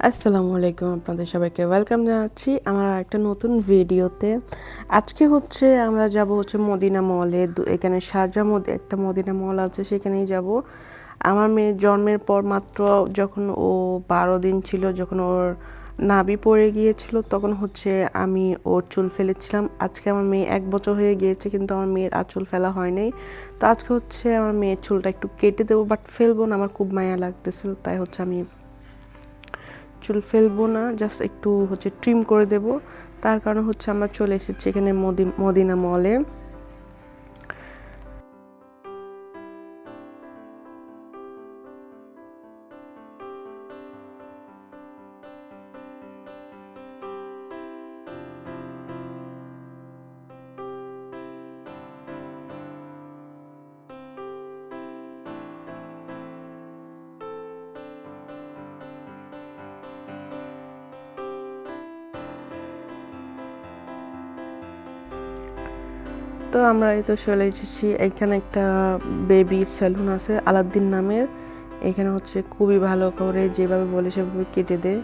আসসালামু আলাইকুম আপনাদের সবাইকে। ওয়েলকাম জানাচ্ছি আমার একটা নতুন ভিডিওতে। আজকে হচ্ছে আমরা যাব হচ্ছে মদিনা মলে। এখানে শারজা মধ্যে একটা মদিনা মল আছে, সেখানেই যাব। আমার মেয়ের জন্মের পর মাত্র যখন ও বারো দিন ছিল, যখন ওর নাবি পড়ে গিয়েছিল, তখন হচ্ছে আমি ওর চুল ফেলেছিলাম। আজকে আমার মেয়ে এক বছর হয়ে গিয়েছে, কিন্তু আমার মেয়ের আর চুল ফেলা হয় নাই। তো আজকে হচ্ছে আমার মেয়ের চুলটা একটু কেটে দেবো বাট ফেলব না, আমার খুব মায়া লাগতেছিল, তাই হচ্ছে আমি চুল ফেলব না জাস্ট একটু হচ্ছে ট্রিম করে দেব। তার কারণ হচ্ছে আমরা চলে এসেছি এখানে মদি, মদিনা মলে তো আমরা এই তো চলে এসেছি। এখানে একটা বেবি সেলুন আছে, আলাদ্দিন নামের। এখানে হচ্ছে খুবই ভালো করে যেভাবে বলে সেভাবে কেটে দেয়।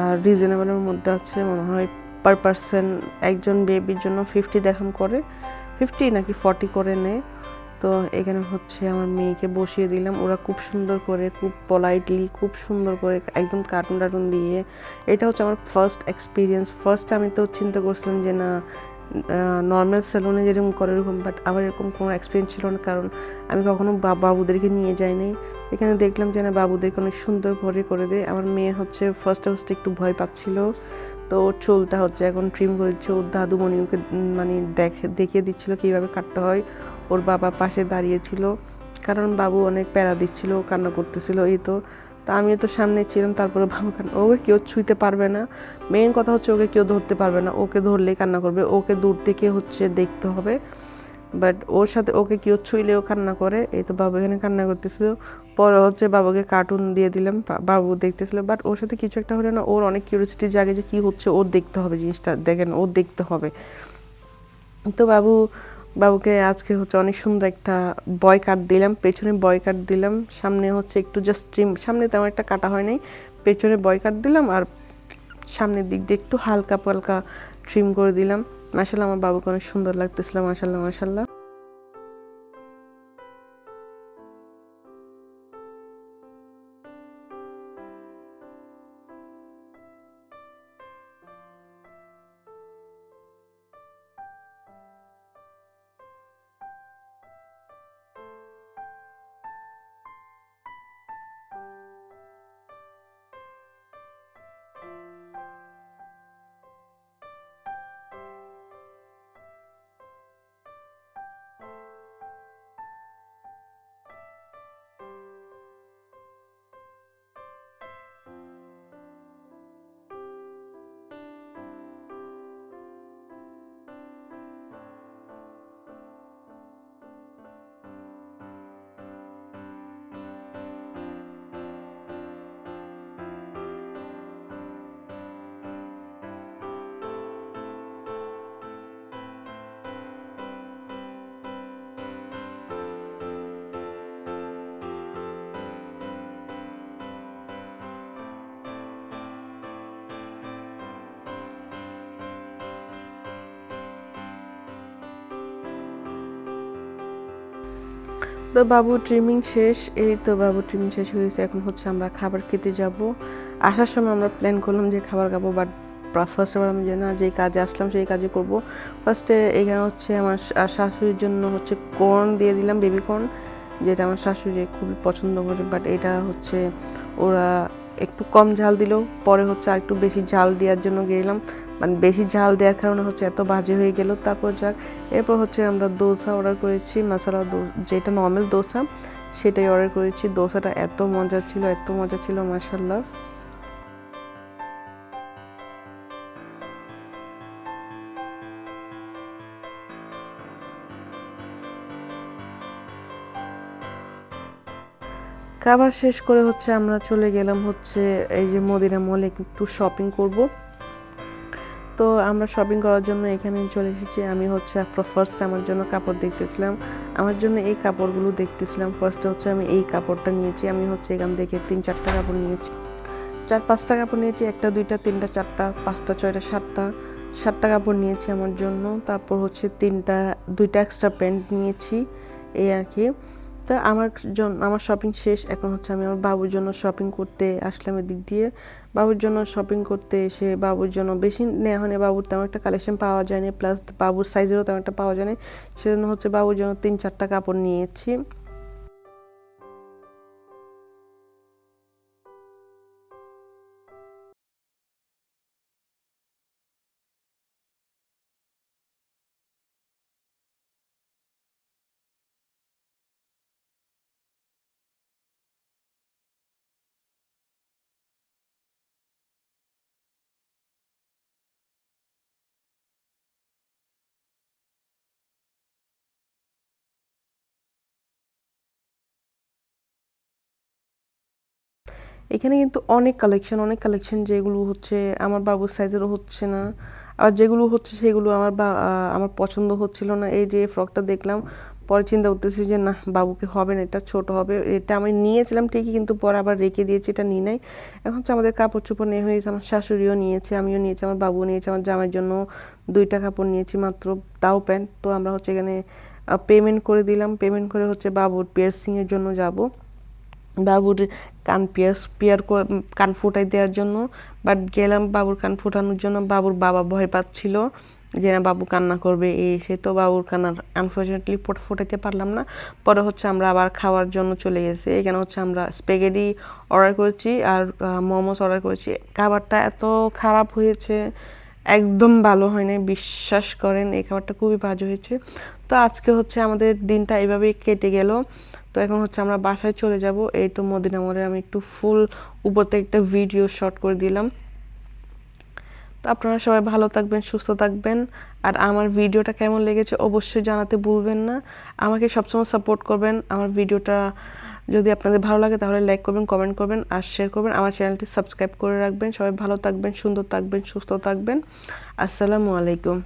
আর রিজনেবলের মধ্যে আছে মনে হয় পার পার্সন একজন বেবির জন্য ফিফটি দেখাম করে। ফিফটি নাকি ফর্টি করে নেয়। তো এখানে হচ্ছে আমার মেয়েকে বসিয়ে দিলাম। ওরা খুব সুন্দর করে, খুব পলাইটলি খুব সুন্দর করে একদম কার্টুন টার্টুন দিয়ে। এটা হচ্ছে আমার ফার্স্ট এক্সপিরিয়েন্স ফার্স্ট আমি তো চিন্তা করছিলাম যে না নর্মাল সেলুনে যেরকম করে এরকম বাট আমার এরকম কোনো এক্সপিরিয়েন্স ছিল না, কারণ আমি কখনো বাবুদেরকে নিয়ে যাইনি। এখানে দেখলাম যে না, বাবুদেরকে অনেক সুন্দর করে করে দেয়। আমার মেয়ে হচ্ছে ফার্স্টে ফার্স্টে একটু ভয় পাচ্ছিল। তো চুলটা হচ্ছে এখন ট্রিম হয়েছে ওর দাদুমণি ওকে মানে দেখে, দেখিয়ে দিচ্ছিল কীভাবে কাটতে হয়। ওর বাবা পাশে দাঁড়িয়েছিল কারণ বাবু অনেক প্যারা দিচ্ছিল, কান্না করতেছিল, এই তো। তা আমিও তো সামনে ছিলাম, তারপরে কান্না ওকে কেউ ছুঁইতে পারবে না। মেন কথা হচ্ছে ওকে কেউ ধরতে পারবে না, ওকে ধরলেই কান্না করবে, ওকে দূর থেকে হচ্ছে দেখতে হবে। বাট ওর সাথে ওকে কেউ ছুঁইলেও কান্না করে, এই তো বাবু এখানে কান্না করতেছিল। পরে হচ্ছে বাবুকে কার্টুন দিয়ে দিলাম বাবু দেখতেছিল। বাট ওর সাথে কিছু একটা হলে না, ওর অনেক কিউরিয়াসিটি জাগে যে কী হচ্ছে, ওর দেখতে হবে জিনিসটা, দেখেন, ওর দেখতে হবে। তো বাবু বাবুকে আজকে হচ্ছে অনেক সুন্দর একটা বয় কাট দিলাম, পেছনে বয় কাট দিলাম, সামনে হচ্ছে একটু জাস্ট ট্রিম সামনে তেমন একটা কাটা হয় নাই, পেছনে বয় কাট দিলাম আর সামনের দিক দিয়ে একটু হালকা পালকা ট্রিম করে দিলাম। মাসাল্লাহ আমার বাবুকে অনেক সুন্দর লাগতেছিল মাসাল্লাহ মাসাল্লাহ তো বাবু ট্রিমিং শেষ। এই তো বাবু ট্রিমিং শেষ হয়েছে এখন হচ্ছে আমরা খাবার খেতে যাব। আসার সময় আমরা প্ল্যান করলাম যে খাবার খাব বাট ফার্স্ট আবার আমি যে না, যেই কাজে আসলাম, সেই কাজে করব। ফার্স্টে এখানে হচ্ছে আমার শাশুড়ির জন্য হচ্ছে কর্ন দিয়ে দিলাম বেবি কর্ন যেটা আমার শাশুড়ি খুবই পছন্দ করে বাট এটা হচ্ছে ওরা একটু কম ঝাল দিল পরে হচ্ছে আর একটু বেশি ঝাল দেওয়ার জন্য গেলাম। মানে বেশি ঝাল দেওয়ার কারণে হচ্ছে এত বাজে হয়ে গেল। তারপর যাক, এরপর হচ্ছে আমরা দোসা অর্ডার করেছি মশলা যেটা নর্মাল দোসা, সেটাই অর্ডার করেছি। দোসাটা এত মজা ছিল, এত মজা ছিল মাসাল্লাহ খাবার শেষ করে হচ্ছে আমরা চলে গেলাম হচ্ছে এই যে মদিনা মলে একটু শপিং করব। তো আমরা শপিং করার জন্য এখানে চলে এসেছি। আমি হচ্ছে ফার্স্ট আমার জন্য কাপড় দেখতেছিলাম। আমার জন্য এই কাপড়গুলো দেখতেছিলাম। ফার্স্টে হচ্ছে আমি এই কাপড়টা নিয়েছি। আমি হচ্ছে এখান থেকে তিন চারটা কাপড় নিয়েছি। চার পাঁচটা কাপড় নিয়েছি। একটা, দুইটা, তিনটা, চারটা, পাঁচটা, ছয়টা, সাতটা সাতটা কাপড় নিয়েছি আমার জন্য। তারপর হচ্ছে তিনটা, দুইটা এক্সট্রা প্যান্ট নিয়েছি। এই আর কি। তা আমার জন্য আমার শপিং শেষ, এখন হচ্ছে আমি আমার বাবুর জন্য শপিং করতে আসলাম দিক দিয়ে। বাবুর জন্য শপিং করতে এসে বাবুর জন্য বেশি নেওয়া হয়নি, বাবুর তেমন একটা কালেকশন পাওয়া যায়নি প্লাস বাবুর সাইজেরও তেমন একটা পাওয়া যায়নি। সেজন্য হচ্ছে বাবুর জন্য তিন চারটা কাপড় নিয়েছি। এখানে কিন্তু অনেক কালেকশন অনেক কালেকশন যেগুলো হচ্ছে আমার বাবুর সাইজেরও হচ্ছে না। আর যেগুলো হচ্ছে সেগুলো আমার বা আমার পছন্দ হচ্ছিল না। এই যে ফ্রকটা দেখলাম, পরে চিন্তা করতেছি যে না, বাবুকে হবে না, এটা ছোট হবে। এটা আমি নিয়েছিলাম ঠিকই, কিন্তু পরে আবার রেখে দিয়েছি, এটা নিয়ে নাই। এখন হচ্ছে আমাদের কাপড় চোপড় নিয়ে হয়েছে আমার শাশুড়িও নিয়েছে, আমিও নিয়েছি, আমার বাবু নিয়েছে, আমার জামাইয়ের জন্য দুইটা কাপড় নিয়েছি মাত্র, তাও প্যান্ট। তো আমরা হচ্ছে এখানে পেমেন্ট করে দিলাম। পেমেন্ট করে হচ্ছে বাবুর পিয়ার্সিংয়ের জন্য যাব। বাবুর কান পিয়ার্স পিয়ার কান ফুটাই দেওয়ার জন্য। বাট গেলাম বাবুর কান ফুটানোর জন্য। বাবুর বাবা ভয় পাচ্ছিল যে না, বাবু কান্না করবে এই সে তো বাবুর কান্নার আনফর্চুনেটলি ফোটাইতে পারলাম না। পরে হচ্ছে আমরা আবার খাওয়ার জন্য চলে গেছি। এখানে হচ্ছে আমরা স্পেগেটি অর্ডার করেছি আর মোমোস অর্ডার করেছি। খাবারটা এত খারাপ হয়েছে একদম ভালো হয় নাই, বিশ্বাস করেন, এই খাবারটা খুবই বাজে হয়েছে। তো আজকে হচ্ছে আমাদের দিনটা এভাবেই কেটে গেল। তো এখন হচ্ছে আমরা বাসায় চলে যাব। এই তো মদিনা মোড়ে আমি একটু ফুল উপর থেকে একটা ভিডিও শট করে দিলাম। তো আপনারা সবাই ভালো থাকবেন, সুস্থ থাকবেন। আর আমার ভিডিওটা কেমন লেগেছে অবশ্যই জানাতে ভুলবেন না। আমাকে সবসময় সাপোর্ট করবেন। আমার ভিডিওটা যদি আপনাদের ভালো লাগে তাহলে লাইক করবেন কমেন্ট করবেন আর শেয়ার করবেন। আমার চ্যানেলটি সাবস্ক্রাইব করে রাখবেন। সবাই ভালো থাকবেন, সুন্দর থাকবেন, সুস্থ থাকবেন। আসসালামু আলাইকুম।